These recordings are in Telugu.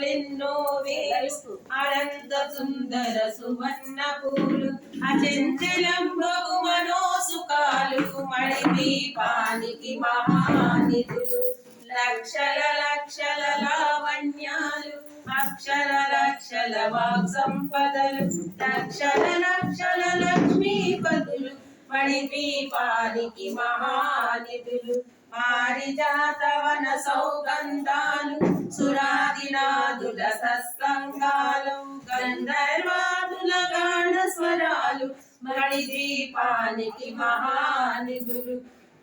పుష్పాలెన్నో వేలు అనంత సుందర సువర్ణ పూలు అచంచలంబగు మనో సుఖాలు మణి దీపానికి మహానిధులు లక్షల లక్షల లావణ్యాలు అక్షర లక్షల వాక్ సంపదలు లక్షల లక్షల లక్ష్మీపతులు మణిద్వీపానికి మహానిధులు పారిజాతవన సౌగంధాలు సురాదినాదుల సత్సంగాలు గంధర్వాదుల గాఢ స్వరాలు మణి దీపానికి మహానిధులు.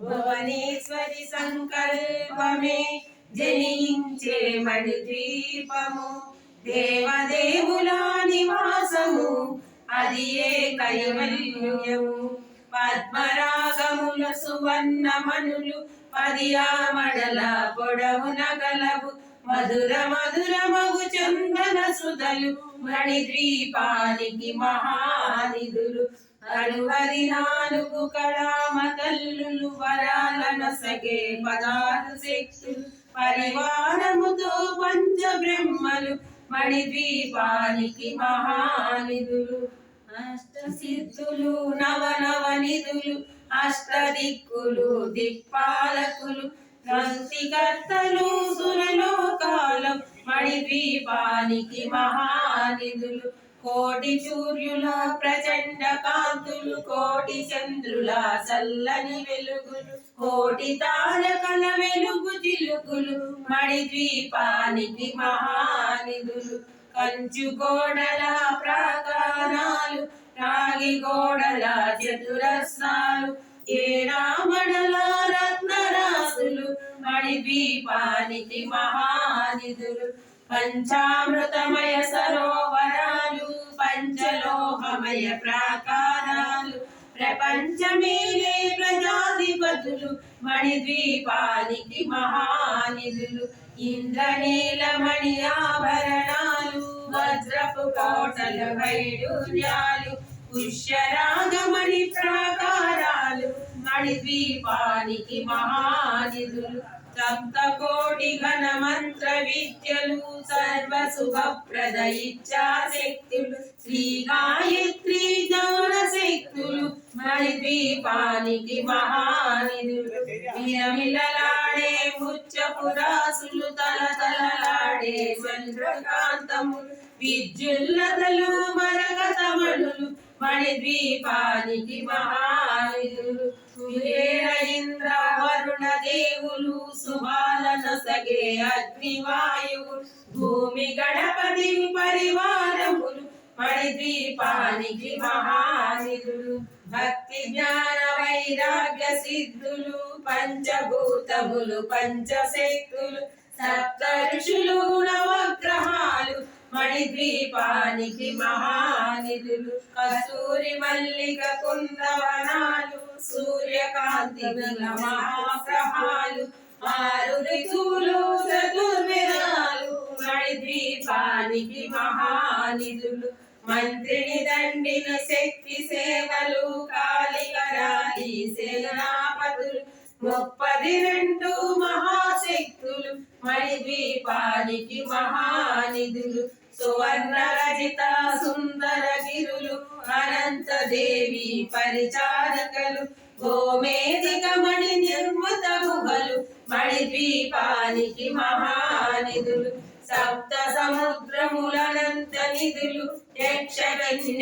భువనేశ్వరి సంకల్పమే జనించే మణి మణిద్వీపము దేవదేవుల నివాసము అది ఏ కైవల్యము? పద్మరాగముల సువర్ణమణులు పది ఆమడల పొడవున గలవు. మధుర మధుర మగు చందన సుధలు మణిద్వీపానికి మహానిధులు. అడువది నాలుగు కళామ తల్లులు వరాలనసగే పదాలు శక్తులు. పరివారముతో పంచ బ్రహ్మలు మణిద్వీపానికి మహానిధులు. అష్ట సిద్ధులు నవ నవ నిధులు అష్ట దిక్కులు దిక్పాలకులు క్రాంతికర్తలు సురలోకాలు మణిద్వీపానికి మహానిధులు కోటి సూర్యుల ప్రచండ కాంతులు కోటి చంద్రుల చల్లని వెలుగులు కోటి తారకల వెలుగు చిలుకులు మణిద్వీపానికి మహానిధులు కంచు గోడల ప్రాకారాలు రాగి గోడల చతురస్రాలు ఏడామడల రత్నరాసులు మణిద్వీపానికి మహానిధులు పంచామృతమయ సరోవరాలు పంచలోహమయ ప్రాకారాలు ప్రపంచమేలే ప్రజాధిపతులు మణిద్వీపానికి మహానిధులు ఇంద్రనీలమణి ఆభరణాలు వజ్రపు కోటల వైడూర్యాలు పుష్యరాగమణి ప్రాకారాలు మణిద్వీపానికి మహానిధులు. సప్త కోటి ఘన మంత్ర విద్యలు సర్వ శుభప్రద ఇచ్చా శక్తులు. శ్రీ గాయత్రి జ్ఞాన శక్తులు మణిద్వీపానికి మహానిధులు. మిలమిలలాడే ముచ్చపురాసులు తల తలలాడే చంద్రకాంతములు. విద్యుల్లతలు మరగతమణులు మణిద్వీపానికి మహానిధులు కుబేర ఇంద్ర వరుణ దేవులు సుబాలన సగే అగ్నివాయువు. భూమి గణపతి పరివారములు మణిద్వీపానికి మహానిధులు భక్తి జ్ఞాన వైరాగ్య సిద్ధులు పంచభూతములు పంచశక్తులు సప్త ఋషులు నవగ్రహాలు మణిద్వీపానికి మహానిధులు. కస్తూరి మల్లిక కుందవనాలు సూర్యకాంతి మహాప్రహాలు మహాగ్రహాలు ఆరు ఋతువులు చతుర్విధాలు మణిద్వీపానికి మహానిధులు. మంత్రిని దండిన శక్తి సేవలు కాళికరాలి సేనాపతులు. ముప్పది రెండు మహాశక్తులు. మణిద్వీపానికి మహానిధులు. సువర్ణరజిత సుందర గిరులు అనంత దేవి పరిచారకలు గోమేదిక మణి నిర్మృత గుహలు మణిద్వీపానికి మహానిధులు సప్త సముద్రములనంత నిధులు యక్షరాదు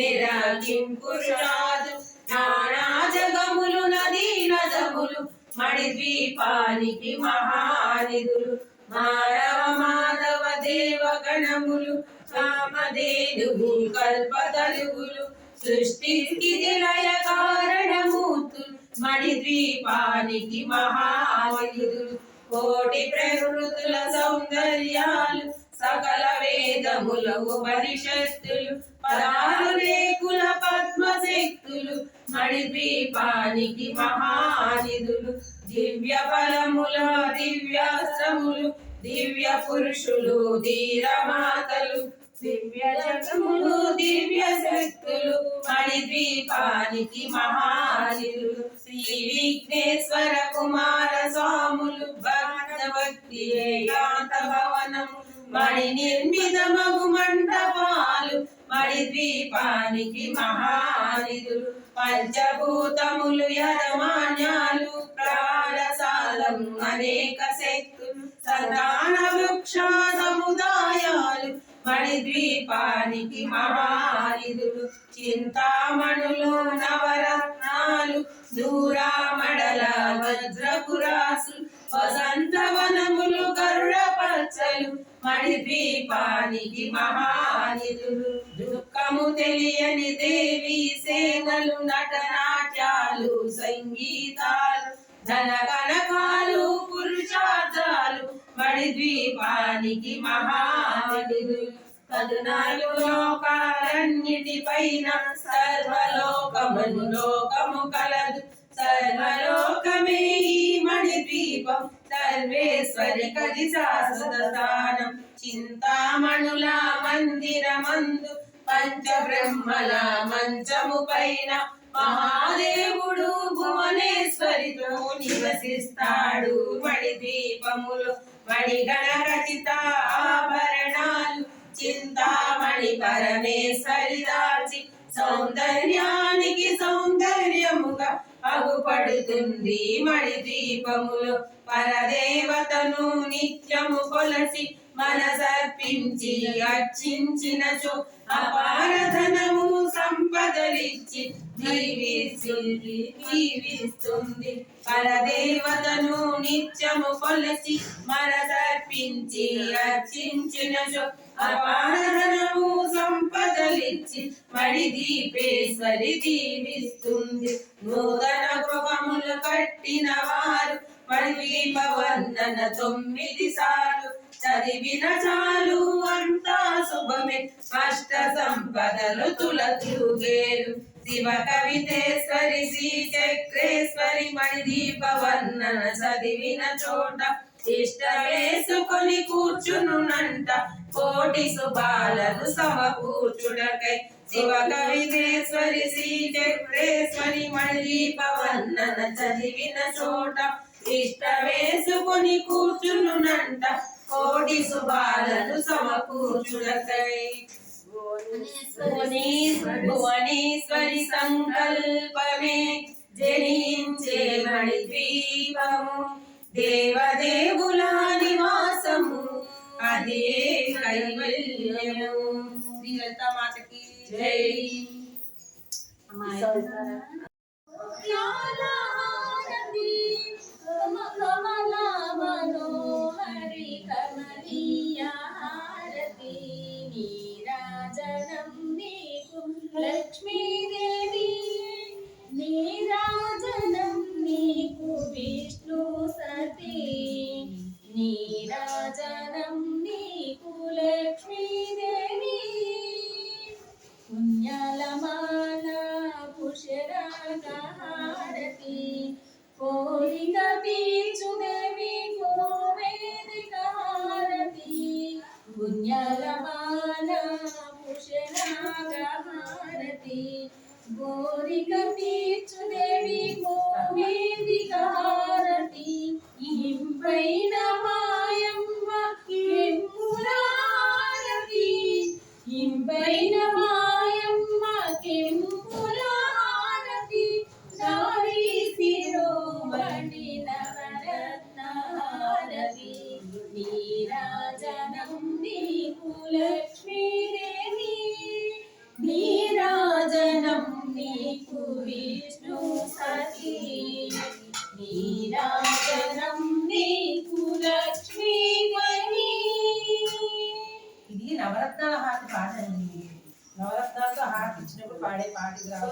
నానా జగములు నదీ నదములు మణిద్వీపానికి మహానిధులు మానవ మాధవ దేవ గణములు కామధేనువు కల్పతలుగులు సృష్టికి లయ కారణమూర్తులు మణిద్వీపానికి మహానిధులు కోటి ప్రకృతుల సౌందర్యాలు సకల వేదముల ఉపనిషత్తులు పదాలు రేకుల పద్మశక్తులు మణిద్వీపానికి మహానిధులు దివ్య ఫలముల దివ్యాస్త్రములు దివ్య పురుషులు ధీరమాతలు దివ్య జగములు దివ్య శక్తులు మణిద్వీపానికి మహానిధులు శ్రీ విఘ్నేశ్వర కుమార స్వాములు భక్త భక్తి ఏకాంత భవనము మణి నిర్మిత మగు మంటపాలు మణిద్వీపానికి మహానిధులు పంచభూతములు యరమాన్యాలు ప్రాణసాలం అనేక శక్తులు సంతాన వృక్ష సముదాయాలు మణిద్వీపానికి మహానిధులు చింతామణులు నవరత్నాలు దూరామడల వజ్రపురాసు వసంతవనములు గరుడ పచ్చలు మణిద్వీపానికి మహానిధులు. దుఃఖము తెలియని దేవి సేనలు నటనాట్యాలు సంగీతాలు ధన కనకాలు మణిద్వీపానికి తదునాలు లోకాలన్నిటి పైన సర్వలోకములు లోకము కలదు. సర్వలోకమే ఈ మణిద్వీపం. సర్వేశ్వరి కది శాశ్వత స్థానం. చింతామణుల మందిరమందు పంచబ్రహ్మల మంచము పైన మహాదేవుడు భువనేశ్వరితో నివసిస్తాడు. మణిద్వీపములు మణిగణ రచిత ఆభరణాలు చింతామణి పరమేశ్వరి దాచి సౌందర్యానికి సౌందర్యముగా అగుపడుతుంది. మణి దీపములు పరదేవతను నిత్యము కొలసి మనసర్పించి అర్చించినచో అపారధనము సంపదలిచ్చి జీవిస్తుంది జీవిస్తుంది. పరదేవతను నిత్యము కొలసి మనసర్పించి అర్చించినచో అపారధనము సంపదలిచ్చి మడి దీపేశ్వరి దీవిస్తుంది. నూతన గృహములు కట్టిన వారు మణిదీప తొమ్మిది సార్లు చదివిన చాలు అంతా శుభమే. అష్ట సంపదలు తులతూగేరు శివ కవితేశ్వరి శ్రీ చక్రేశ్వరి మణిదీప వర్ణన చదివిన చోట ఇష్ట వేసుకొని కూర్చునునంట కోటి శుభాలను సమకూర్చుడకై శివ కవితేశ్వరి శ్రీ చక్రేశ్వరి మణిదీప వర్ణన చదివిన చోట ఇష్ట వేసుకొని కూర్చునునంట కోటి శుభాలను సమకూర్చుడకై భువనేశ్వరి సంకల్పమే జనించే మణిద్వీపము. దేవదేవుల నివాసము అదే కైవల్యము. శ్రీ లలితా మాతకి జై பாடை பாடுகிறார்.